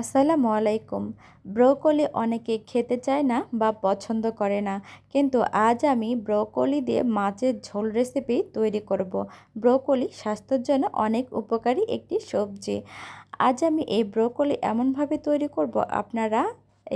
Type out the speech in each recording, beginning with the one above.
আসসালামু আলাইকুম। ব্রোকলি অনেকে খেতে চায় না বা পছন্দ করে না, কিন্তু আজ আমি ব্রোকলি দিয়ে মাছের ঝোল রেসিপি তৈরি করব। ব্রোকলি স্বাস্থ্যের জন্য অনেক উপকারী একটি সবজি। আজ আমি এই ব্রোকলি এমনভাবে তৈরি করব, আপনারা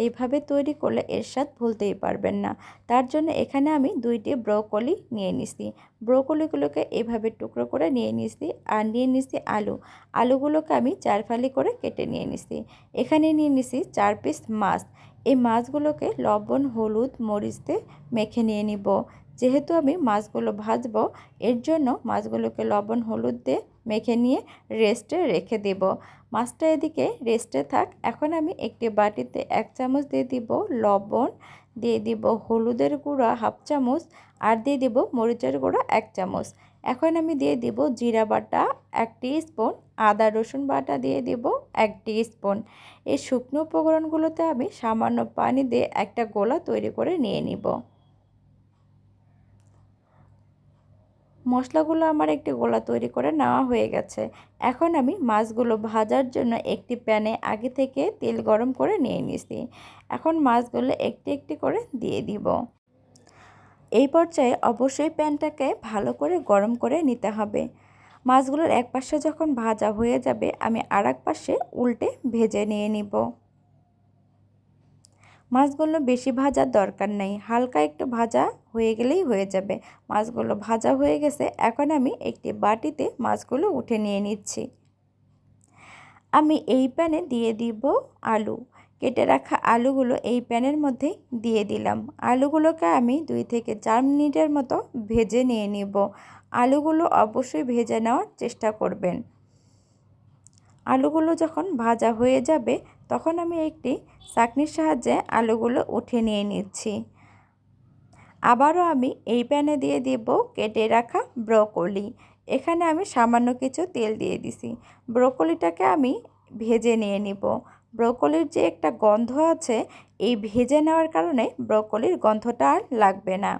এইভাবে তৈরি করলে এর স্বাদ ভুলতেই পারবেন না। তার জন্য এখানে আমি দুইটি ব্রোকলি নিয়ে নিছি। ব্রোকলিগুলোকে এভাবে টুকরো করে নিয়ে নিছি আর নিয়ে নিছি আলু। আলুগুলোকে আমি চার ফালি করে কেটে নিয়ে নিছি। এখানে নিয়ে নিছি চার পিস মাছ। এই মাছগুলোকে লবণ, হলুদ, মরিচ দিয়ে মেখে নিয়ে নিব। যেহেতু আমি মাছগুলো ভাজবো, এর জন্য মাছগুলোকে লবণ, হলুদ দিয়ে মেখে নিয়ে রেস্টে রেখে দেব। মাছটা এদিকে রেস্টে থাক। এখন আমি একটি বাটিতে এক চামচ দিয়ে দিব লবণ, দিয়ে দিব হলুদের গুঁড়া হাফ চামচ, আর দিয়ে দিব মরিচের গুঁড়া এক চামচ। এখন আমি দিয়ে দিব জিরা বাটা এক স্পুন আদা রসুন বাটা দিয়ে দিব এক স্পুন এই শুকনো উপকরণগুলোতে আমি সামান্য পানি দিয়ে একটা গোলা তৈরি করে নিয়ে নিব। মশলাগুলো আমার একটি গোলা তৈরি করে নেওয়া হয়ে গেছে। এখন আমি মাছগুলো ভাজার জন্য একটি প্যানে আগে থেকে তেল গরম করে নিয়ে নিছি এখন মাছগুলো একটি একটি করে দিয়ে দিব। এই পর্যায়ে অবশ্যই প্যানটাকে ভালো করে গরম করে নিতে হবে। মাছগুলোর এক পাশে যখন ভাজা হয়ে যাবে, আমি আর এক পাশে উল্টে ভেজে নিয়ে নিব। মাছগুলো বেশি ভাজার দরকার নেই। হালকা একটু ভাজা হয়ে গেলেই হয়ে যাবে। মাছগুলো ভাজা হয়ে গেছে, এখন আমি একটি বাটিতে মাছগুলো উঠে নিয়ে নিচ্ছি। আমি এই প্যানে দিয়ে দিব আলু। কেটে রাখা আলুগুলো এই প্যানের মধ্যে দিয়ে দিলাম। আলুগুলোকে আমি দুই থেকে চার মিনিটের মতো ভেজে নিয়ে নিব। আলুগুলো অবশ্যই ভেজে নেওয়ার চেষ্টা করবেন। আলুগুলো যখন ভাজা হয়ে যাবে তখন আমি একটি চাকনির সাহায্যে আলুগুলো উঠে নিয়ে নিচ্ছি। আবারও আমি এই প্যানে দিয়ে দিব কেটে রাখা ব্রকলি। এখানে আমি সামান্য কিছু তেল দিয়ে দিছি। ব্রকলিটাকে আমি ভেজে নিয়ে নিব। ব্রকলির যে একটা গন্ধ আছে, এই ভেজে নেওয়ার কারণে ব্রকলির গন্ধটা আর লাগবে না।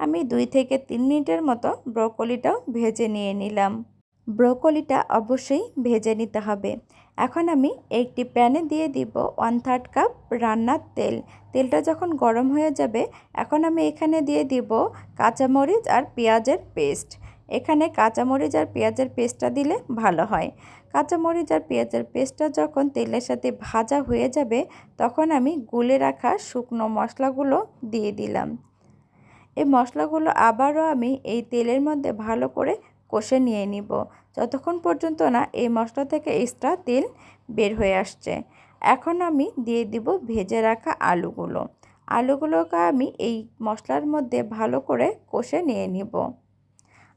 আমি দুই থেকে তিন মিনিটের মতো ব্রকলিটাও ভেজে নিয়ে নিলাম। ব্রোকলিটা অবশ্যই ভেজে নিতে হবে। এখন আমি একটি প্যানে দিয়ে দিব ওয়ান থার্ড কাপ রান্নার তেল। তেলটা যখন গরম হয়ে যাবে, এখন আমি এখানে দিয়ে দিব কাঁচামরিচ আর পেঁয়াজের পেস্ট। এখানে কাঁচামরিচ আর পেঁয়াজের পেস্টটা দিলে ভালো হয়। কাঁচামরিচ আর পেঁয়াজের পেস্টটা যখন তেলের সাথে ভাজা হয়ে যাবে, তখন আমি গুলে রাখা শুকনো মশলাগুলো দিয়ে দিলাম। এই মশলাগুলো আবারও আমি এই তেলের মধ্যে ভালো করে কষে নিয়ে নিব। যতক্ষণ পর্যন্ত না এই মশলা থেকে এক্সট্রা তেল বের হয়ে আসছে। এখন আমি দিয়ে দিব ভেজে রাখা আলুগুলো। আলুগুলোকে আমি এই মশলার মধ্যে ভালো করে কষে নিয়ে নিব।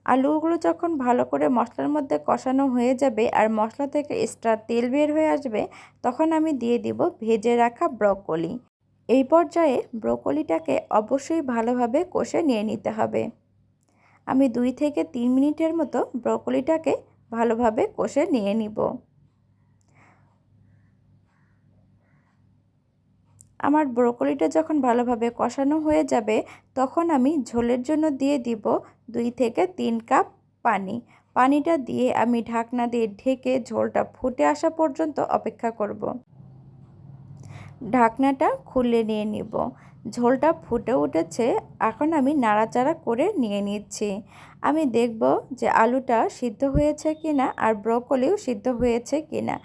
আলুগুলো যখন ভালো করে মশলার মধ্যে কষানো হয়ে যাবে আর মশলা থেকে এক্সট্রা তেল বের হয়ে আসবে, তখন আমি দিয়ে দিব ভেজে রাখা ব্রকলি। এই পর্যায়ে ব্রকলিটাকে অবশ্যই ভালোভাবে কষে নিয়ে নিতে হবে। আমি দুই থেকে তিন মিনিটের মতো ব্রকলিটাকে ভালোভাবে কষে নিয়ে নিব। আমার ব্রকলিটা যখন ভালোভাবে কষানো হয়ে যাবে, তখন আমি ঝোলের জন্য দিয়ে দিব দুই থেকে তিন কাপ পানি। পানিটা দিয়ে আমি ঢাকনা দিয়ে ঢেকে ঝোলটা ফুটে আসা পর্যন্ত অপেক্ষা করব। ঢাকনাটা খুলে নিয়ে নিব। ঝোলটা ফুটে উঠেছে, এখন আমি নাড়াচাড়া করে নিয়ে নিচ্ছি। আমি দেখব যে আলুটা সিদ্ধ হয়েছে কি না আর ব্রোকলিও সিদ্ধ হয়েছে কি না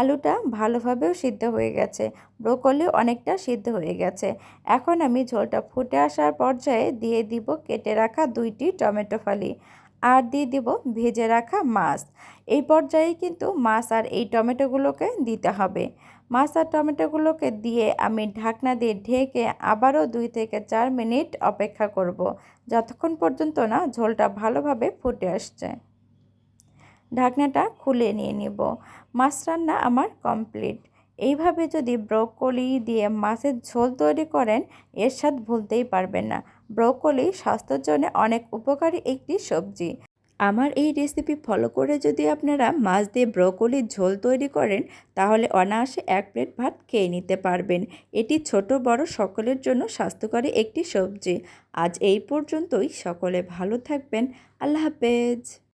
আলুটা ভালোভাবেও সিদ্ধ হয়ে গেছে, ব্রোকলিও অনেকটা সিদ্ধ হয়ে গেছে। এখন আমি ঝোলটা ফুটে আসার পর্যায়ে দিয়ে দিব কেটে রাখা দুইটি টমেটো ফালি আর দিয়ে দিব ভেজে রাখা মাছ। এই পর্যায়ে কিন্তু মাছ আর এই টমেটোগুলোকে দিতে হবে। মাছ আর টমেটোগুলোকে দিয়ে আমি ঢাকনা দিয়ে ঢেকে আবারও দুই থেকে চার মিনিট অপেক্ষা করব, যতক্ষণ পর্যন্ত না ঝোলটা ভালোভাবে ফুটে আসছে। ঢাকনাটা খুলে নিয়ে নিব। মাছ রান্না আমার কমপ্লিট। এইভাবে যদি ব্রোকলি দিয়ে মাছের ঝোল তৈরি করেন, এর স্বাদ ভুলতেই পারবেন না। ব্রোকলি স্বাস্থ্যের জন্য অনেক উপকারী একটি সবজি। আমার এই রেসিপি ফলো করে যদি আপনারা মাছ দিয়ে ব্রকলি ঝোল তৈরি করেন, তাহলে অনায়াসে এক প্লেট ভাত খেয়ে নিতে পারবেন। এটি ছোট, বড় সকলের জন্য স্বাস্থ্যকরী একটি সবজি। আজ এই পর্যন্তই। সকলে ভালো থাকবেন। আল্লাহ হাফেজ।